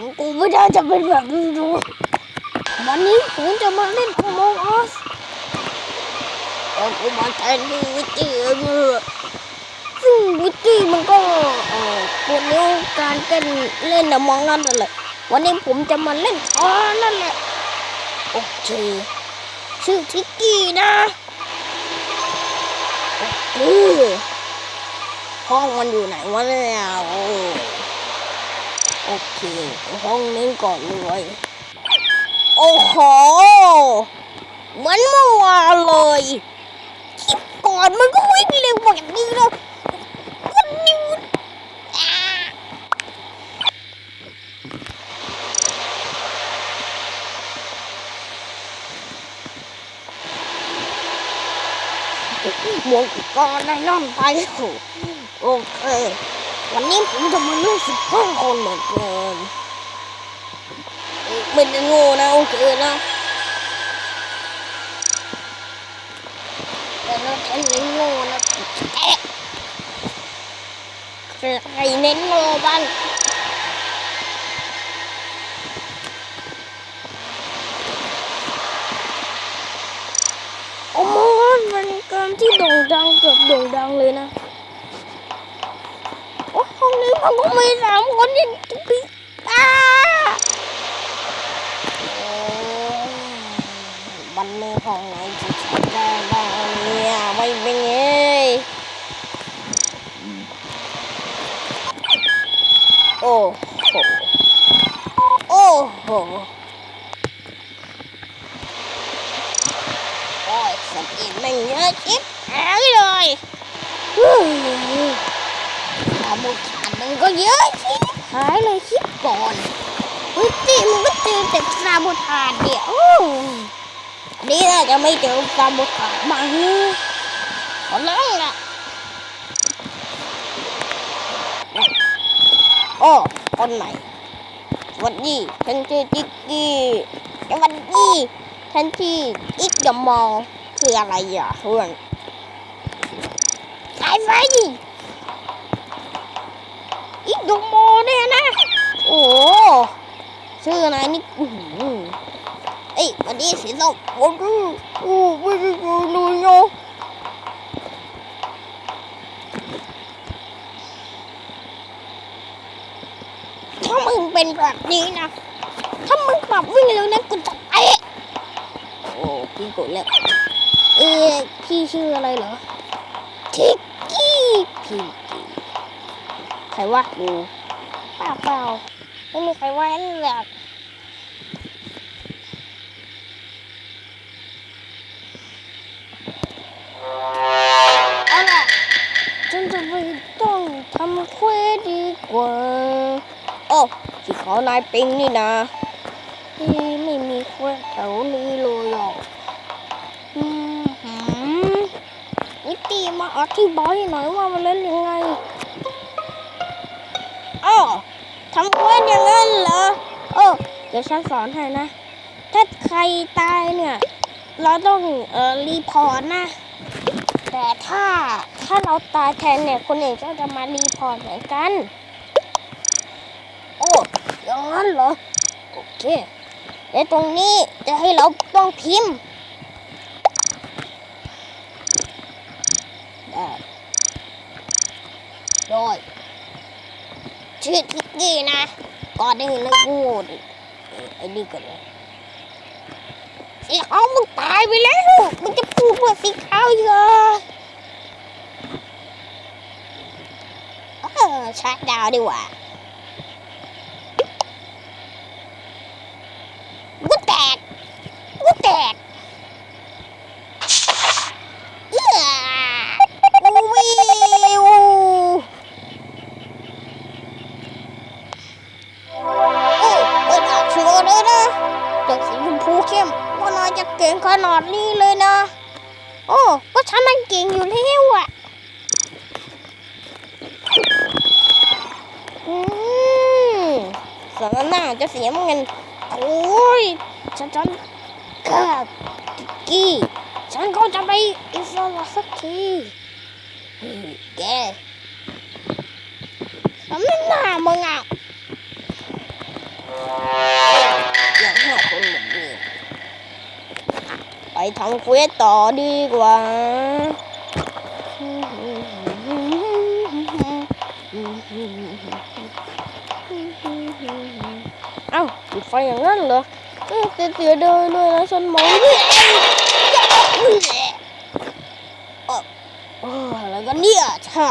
ถึงกูไม่ได้จะเป็นแบบนี้ด้วยวันนี้ผมจะมาเล่นอมองอัสแล้วกูมาแทนที่วิตี้เองเลยซึ่งวิตี้มันก็เออปวดนิ้วการเต้นเล่นอมองนั่นแหละวันนี้ผมจะมาเล่นช้านั่นแหละโอเคชื่อทิกกี้นะโอเคห้องมันอยู่ไหนวะเนี่ยโอ้ โอเคห้องนี้ก่อนเลยโอ้โหเหมือนเมื่อวานเลยคลิปก่อนมันก็วิ่งเร็วแบบนี้เลยวันนี้อ่าหมวกก่อนได้ล่อนไปโอเค วันนี้ผมจะมาเล่นสิบห้าคนเหมือนเดิมไม่ได้โง่นะโอเคนะแต่เราใช้เน้นโง่นะแอะใครเน้นโง่บ้างโอ้โหมันเกมที่โด่งดังเกือบโด่งดังเลยนะ โอ้ห้องนี้มันก็มีสามคนยังพี่อ้าวันมีห้องไหนที่ใช้ได้บ้างเนี่ยไม่เป็นไงโอ้โหโอ้โหโอ้ยสติมันเยอะชิบหายเลยฮู้สา มันก็เยอะชิบหายเลยคิดก่อนวิตีมันก็เจอแต่สามุทานเดียวนี่น่าจะไม่เจอสามุทานบางนี่ขอร้องละโอ้คนใหม่สวัสดีฉันชื่อติ๊กกี้สวัสดีฉันชื่ออิกยมองคืออะไรอะเพื่อนสายไฟดิ ดงโมเนี่ยนะ โอ้ชื่อนายนี่อือเอ้ยวันนี้สีส้มโอ้โหโอ้ไม่ได้ดูเลยเนาะถ้ามึงเป็นแบบนี้นะ ถ้ามึงปรับวิ่งเร็วนะกูจะเตะโอ้พี่กดแล้ว เอ๊ะพี่ชื่ออะไรเหรอทิกกี้พี่ รว่ากูเปล่าเปล่าไม่มีใครว่านั่นแหละเอาล่ะฉันจะไปต้องทำเควสดีกว่าโอ้ที่เขานายปิงนี่นะที่ไม่มีเควสแถวนี้เลยหรอกอืมหืมนิตีมาอธิบายหน่อยว่ามันเล่นยังไงอ้อ ทำเควสอย่างนั้นเหรอโอ้เดี๋ยวฉันสอนให้นะ ถ้าใครตายเนี่ย เราต้องเอ่อรีพอร์ตนะ แต่ถ้าถ้าเราตายแทนเนี่ยคนอื่นก็จะมารีพอร์ตเหมือนกัน โอ้อย่างนั้นเหรอ โอเคเดี๋ยวตรงนี้จะให้เราต้องพิมพ์ได้โดย ชื่อทิกกี้นะ ก่อนอื่นเลยกูไอ้นี่ก่อนเลยสีขาวมึงตายไปแล้ว มึงจะพูดว่าสีขาวเหรอเออชาร์จดาวดีกว่า มึงอะอย่าฆ่าคนแบบนี้ไปทำเควสต่อดีกว่าเอ้าจุดไฟอย่างนั้นเหรอเสือเดินด้วยนะฉันมองอะไรกันเนี่ยฮ่า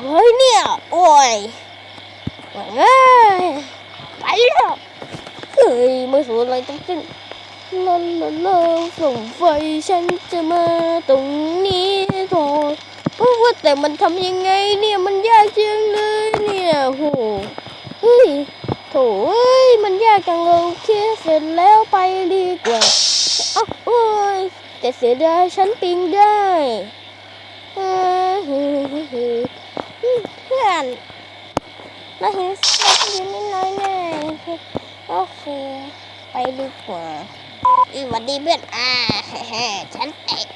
เฮ้ยเนี่ย โอ้ย เอ้ยไปแล้วเฮ้ยไม่สนอะไรทั้งสิ้นลาลาลาส่งไฟฉันจะมาตรงนี้โถโอ้ว่าแต่มันทำยังไงเนี่ยมันยากจังเลยเนี่ยโหเฮ้ยโถเอ้ยมันยากจังเลยโอเคเสร็จแล้วไปดีกว่าอ้าโอ้ยแต่เสียดายฉันปิงได้เอ้ยเพื่อน เราเห็นเราอยู่นิดน้อยแน่โอเค ไปดีกว่าอีวันดีเพื่อนอ่าแฮ่ๆฉันเอก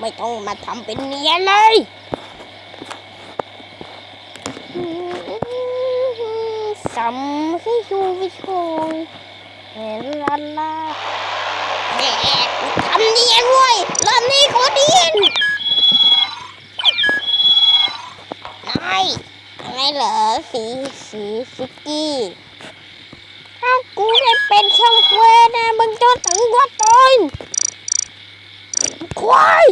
ไม่ต้องมาทำเป็นเนียนเลยสัมให้ชูวิชงเฮลาลาแหมทำเนียนเว้ยรอบนี้ขอเนียนนายอะ ไรเหรอสีสีฟิกกี้ถ้ากูได้เป็นช่างเวนะมึงจะถึงวัดตอนควาย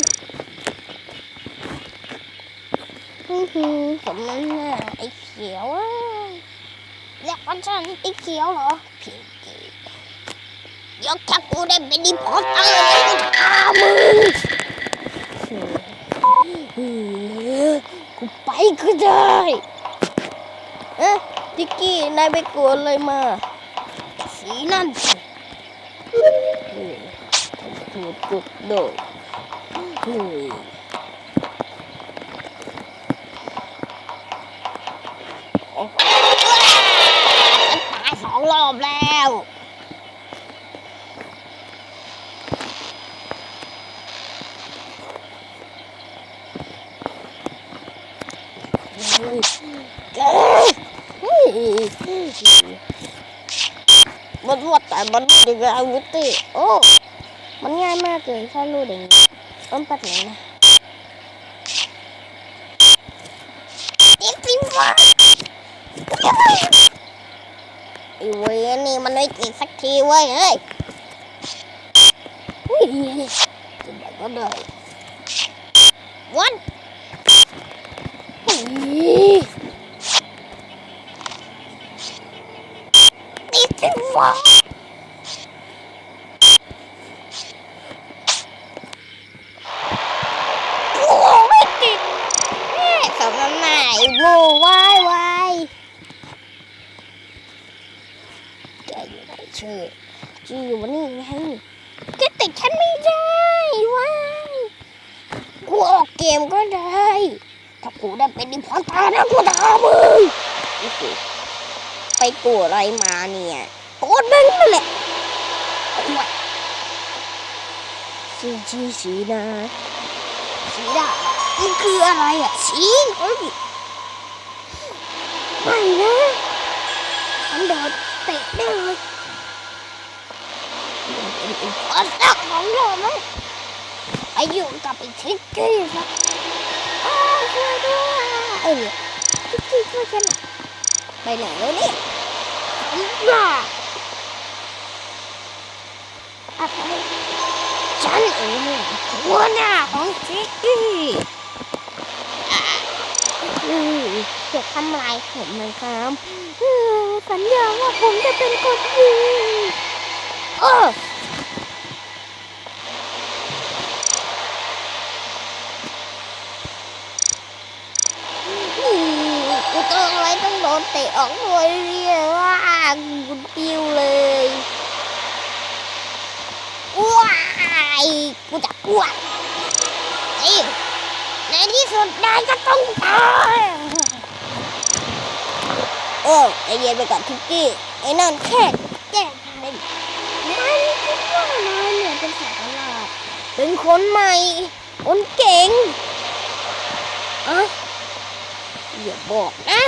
อือหือสมน้ำหน้าไอ้เขียวอะเรียกว่าฉันไอ้เขียวเหรอพี่กี้ยกถ้ากูได้เป็นดีพอเตอร์แล้วกูจะฆ่ามึงเอ ไปก็ได้เอ๊ะจิกกี้นายไปกลัวอะไรมา สีนั่นสิถูกดโดดเฮ้ยโอ้โหตายสองรอบแล้ว เฮ้ยเฮ้ย มันว่าแต่มันยังไงวุติโอ้ มันง่ายมากเลยถ้ารู้อย่างนี้ต้นปัดไหนนะอีกสิวะไอ้เวยนี่มันไม่ติดสักทีเว้ยเฮ้ยจะได้ก็ได้วันเฮ้ยนี่สิวะโอ้ไม่ติดแม่สมน้ำหน้าไอ้โง่วายวาย แกอยู่ไหนชื่อชื่ออยู่นี่ไงแกติดฉันไม่ได้ว้ายกูออกเกมก็ได้ ถ้ากูได้เป็นดิพอตานะกูด่ามึงโอ้โห ไปกลัวอะไรมาเนี่ยโกดมึงนั่นแหละสีชีสีนะสีดานี่คืออะไรอะสีเฮ้ยไม่นะฉันโดนเตะได้เลยเป็นอุปสรรคของเราไหมไปอยู่กับไอ้ทิกกี้นะอ้าวช่วยด้วยเอ้ยทิกกี้ช่วยฉันไปไหนแล้วเนี่ย บ้าอะไรฉันเองเนี่ยหัวหน้าของทิกกี้อะอืมจะทำลายผมไหมครับอืมสัญญาว่าผมจะเป็นคนดีเอออืมกูต้องอะไรต้องโดนเตะออกด้วยเนี่ย กูปิ้วเลยว้ายกูจะอ้วกเอ้ยในที่สุดนายก็ต้องตายเออใจเย็นไปก่อนทุกกี้ไอ้นั่นแค่แก้ทางมันคิดว่านายเนี่ยเป็นสายตลาดเป็นคนใหม่คนเก่งอะอย่าบอกนะ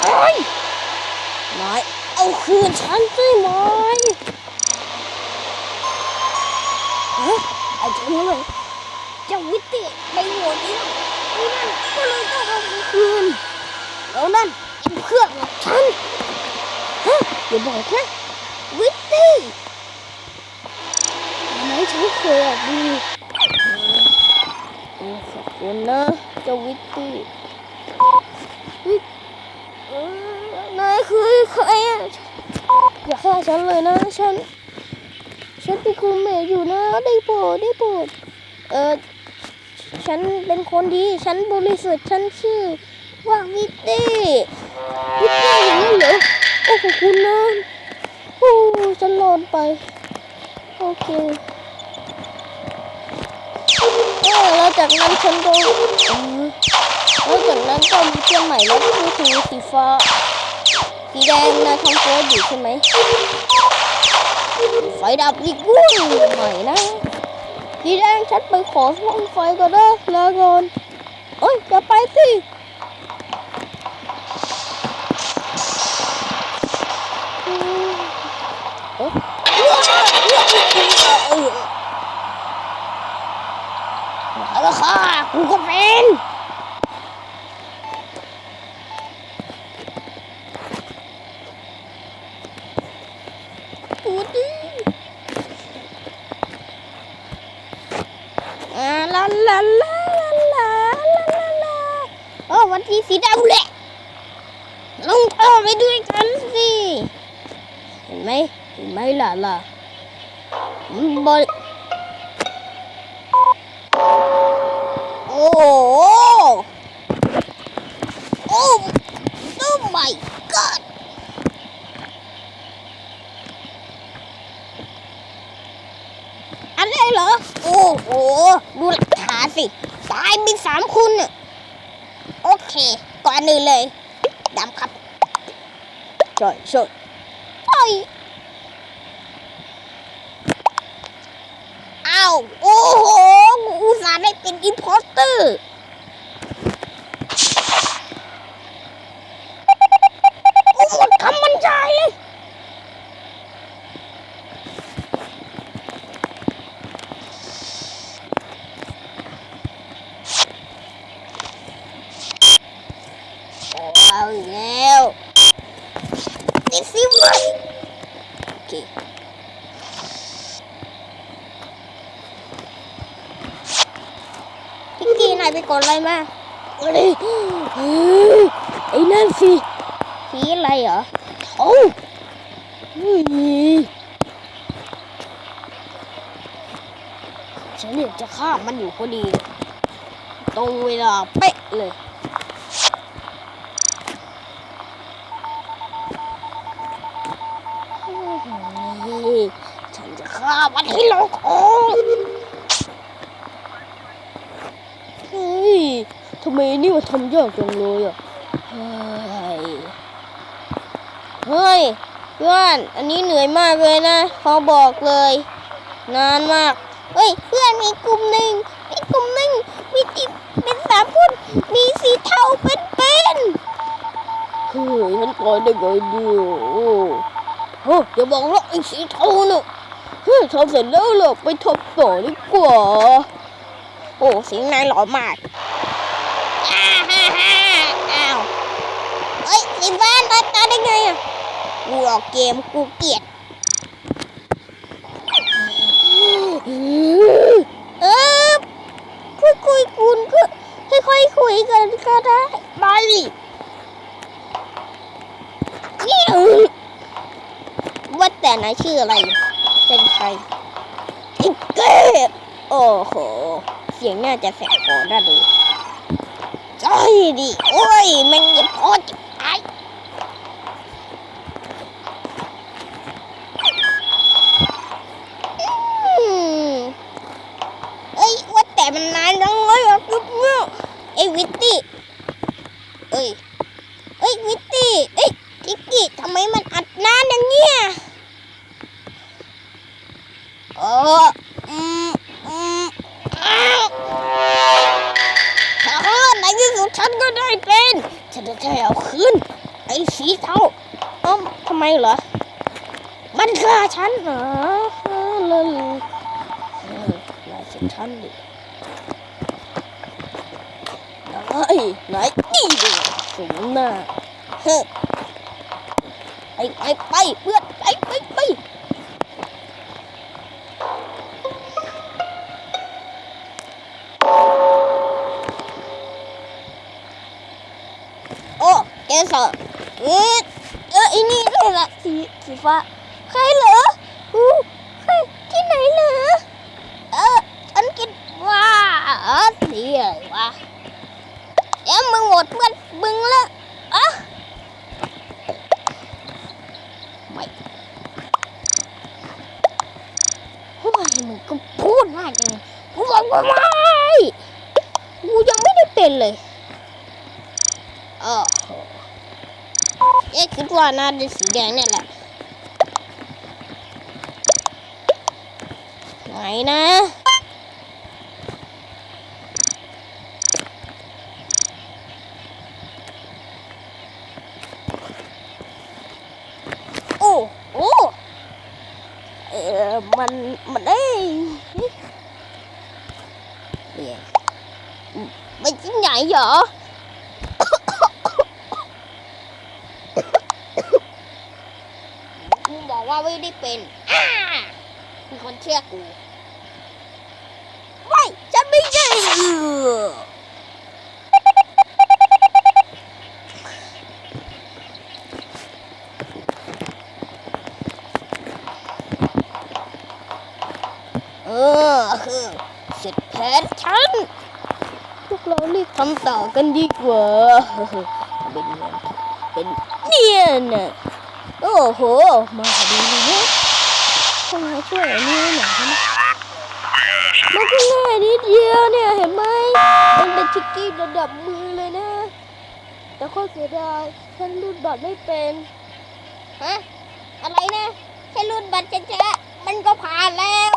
โอ้ยนาย เอาคืนฉันสิไหมฮะไอเจ้านั่นเลยเจ้าวิตติไปหัวนี้ไอ้นั่นก็เลยต้องเอาคืนแล้วนั่นไอ้เพื่อนของฉันฮะอย่าบอกนะวิตตี้ไหนฉันเคยดูเออขอบคุณนะเจ้าวิตตี้วิตเออนายคือ ใครอย่าฆ่าฉันเลยนะฉัน ฉันเป็นครูเมย์อยู่นะ ได้โปรดได้โปรดเออฉันเป็นคนดี ฉันบริสุทธิ์ ฉันชื่อว่าวิตตี้วิตตี้อย่างนั้นเหรอ โอ้ขอบคุณนะโอ้ฉันรอดไป โอเคแล้วจากนั้นฉันก็แล้วจากนั้นก็มีเพื่อนใหม่แล้วก็คือสีฟ้า สีแดงนะทำตัวอยู่ใช่ไหมไฟดับอีกวุ่นหน่อยนะสีแดงฉันไปขอห้องไฟก็ได้ลาก่อนเอ้ยอย่าไปสิอืมเอ้ยเอาละค่ะกูก็เป็นกูดิ อ่าลาลาลาลาลาลาลาโอ้วันที่ สีดำแหละลงท่อไปด้วยกันสิเห็นไหมเห็นไหมล่ะล่ะบอลโอ้โหโอ้โอ้ my god อันนี้เหรอ โอ้โห ดูหลักฐานสิ ตายมีสามคุณน่ะ เค ก่อนอื่นเลยดำครับใช่ใช่ใช่อ้าว โอ้โหกูอุตส่าห์ได้เป็นอินพอสเตอร์ กูหมดคำบรรยายเลย เอาอีกแล้วนี่สิมันโอเคพี่กีนาย ไปกดอะไรมาเฮ้ยเฮ้ยไอ้นั่นสิสีอะไรเหรอโอ้เฮ้ยฉันอยากจะฆ่ามันอยู่พอดี ตรงเวลาเป๊ะเลยนี่ฉันจะฆ่ามันให้ลงคอเฮ้ยทำไมนี่มันทำยากจังเลยอะ เฮ้ย เฮ้ยเพื่อน อันนี้เหนื่อยมากเลยนะขอบอกเลย นานมาก เฮ้ย เพื่อนมีกลุ่มหนึ่งมีกลุ่มหนึ่งมีติดเป็นสามคนมีสีเทาเป็นเป็นเฮ้ยฉันปล่อยได้ไงเดียวโอ้ยอย่าบอกว่าไอ้สีเทาน่ะเฮ้ยทำเสร็จแล้วหรอไปทำต่อดีกว่า โอ้เสียงนายหล่อมากอ้าฮ่าฮ่าอ้าวเอ้ยสีฟ้าตายตายได้ไงอะกูออกเกมกูเกลียดเออคุยคุยคุณก็ค่อยๆคุยกันก็ได้บาลีเนี่ว่าแต่นายชื่ออะไร เป็นใครไอ้เก้โอ้โห เสียงน่าจะแสบคอน่าดูใช่ดิโอ้ย มันจะพอจะตายอืมเอ้ยว่าแต่มันนานจังเลยอะกึ๊บเนี่ยไอ้วิตตี้เอ้ยเอ้ยวิตตี้เอ้ยทิกกี้ทำไมมันอัดนานอย่างเงี้ยเอ ฉันก็ได้เป็นฉันจะได้เอาคืนไอ้สีเทาเอ้าทำไมเหรอ มันฆ่าฉันเหรอเออเลยเออไล่ฉันดิไอ้ไหนนี่ดิสูงหน้าเฮ้ยไปไปไปเพื่อน สอเออเอออ้นี่เลยละสีสีฟ้าใครเหรออู้ใครที่ไหนเหรอเออฉันคิดว่าเออสีอะไรวะเดี๋ยวมึงหมดเพื่อนมึงละอะไม่โอ้ยมึงก็พูดมากจังกูบอกว่าไม่กูยังไม่ได้เป็นเลยโอ้โหเอ๊ะ คิดว่าน่าจะสีแดงเนี่ยแหละ ไหนนะโอ้โอ้เออมันมันเอ้ยเนี่ยไปที่ไหนเหรอ กูบอกว่าไม่ได้ เป็นมีคนเชื่อกูไม่ฉันไม่ใช่เออเสร็จแผนฉันพวกเรารีบทำต่อกันดีกว่าเป็นเงินเป็นเนียนะโอ้โห มาดีเลยนะ มาช่วยอันนี้หน่อยนะมันก็ง่ายนิดเดียวเนี่ยเห็นไหมมันเป็นชิกกี้ระดับมือเลยนะ แต่ข้อเสียดายฉันรูดบัตรไม่เป็นฮะอะไรนะแค่รูดบัตรเฉยๆมันก็ผ่านแล้ว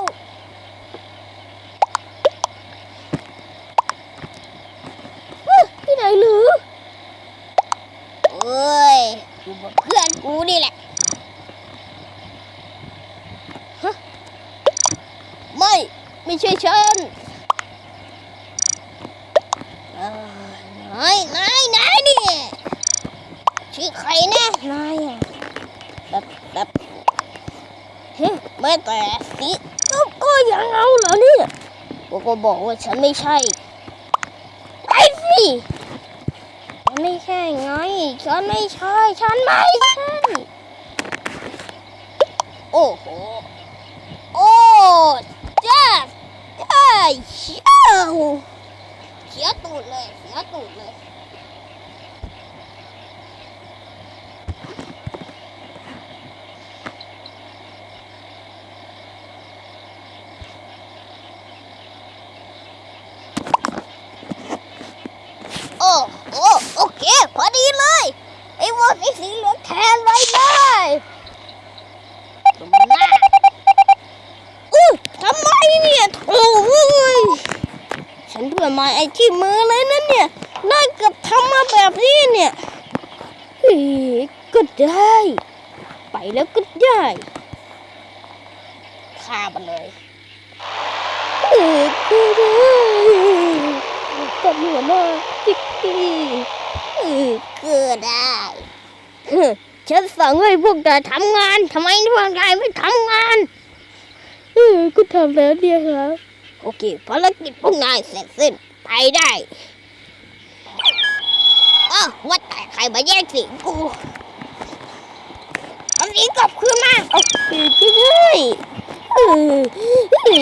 ฮึที่ไหนหรือโอ้ยกูบอกเพื่อนกูนี่แหละ ฮะ ไม่ ไม่ใช่ฉันเอ่อนายนายนายนี่ชื่อใครนะนายอะแบบแบบเฮ้ยแม่แต่สิก็ก็ยังเอาเหรอเนี่ยกูก็ บอกว่าฉันไม่ใช่ไปสิฉันไม่ใช่ไง ฉันไม่ใช่ ฉันไม่ใช่ โอ้โห โอ้เจ้าจ้าเชี่ยวเสียตูดเลยเสียตูดเลย โอ้โอ้โอเค พอดีเลย ไอ้วอสีสีเหลืองแทนไว้เลยตรงหน้า อู้ทำไมเนี่ยโอ้ยฉันเพื่อมาไอ้ ที่มือเลยนั่นเนี่ยน่าเกือบทำมาแบบนี้เนี่ยเฮ้ยก็ได้ ไปแล้วก็ได้ฆ่ามันเลยเฮ้ยก็ได้ตำรวจมาจิกกี้เฮ้ยก็ได้เฮ้ยฉันสั่งให้พวกนายทำงานทำไมพวกนายไม่ทำงานเออก็ทำแล้วเนี่ยครับโอเคภารกิจพวกนายเสร็จสิ้น ไปได้เอ้าวว่าแต่ใครมาแย่งสิงกูเอาสิงกลับคืนมาเอาสิงก็ได้เออเฮ้ย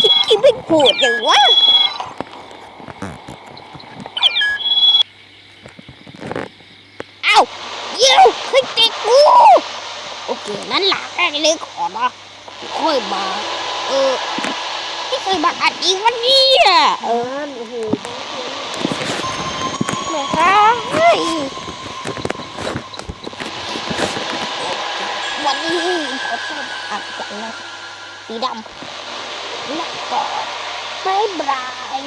ชิคกี้ไม่โหดอย่างวะเอาโยวเฮ้ติดกูโอเคนั้นหลังแรกเลยขอนะค่อยมาเออ เคยมาอัดอีกวันนี้อะเออโอ้โหแม่คะเฮ้ยวันนี้ขอต้อนอัดกันนะสีดำแล้วก็บายบาย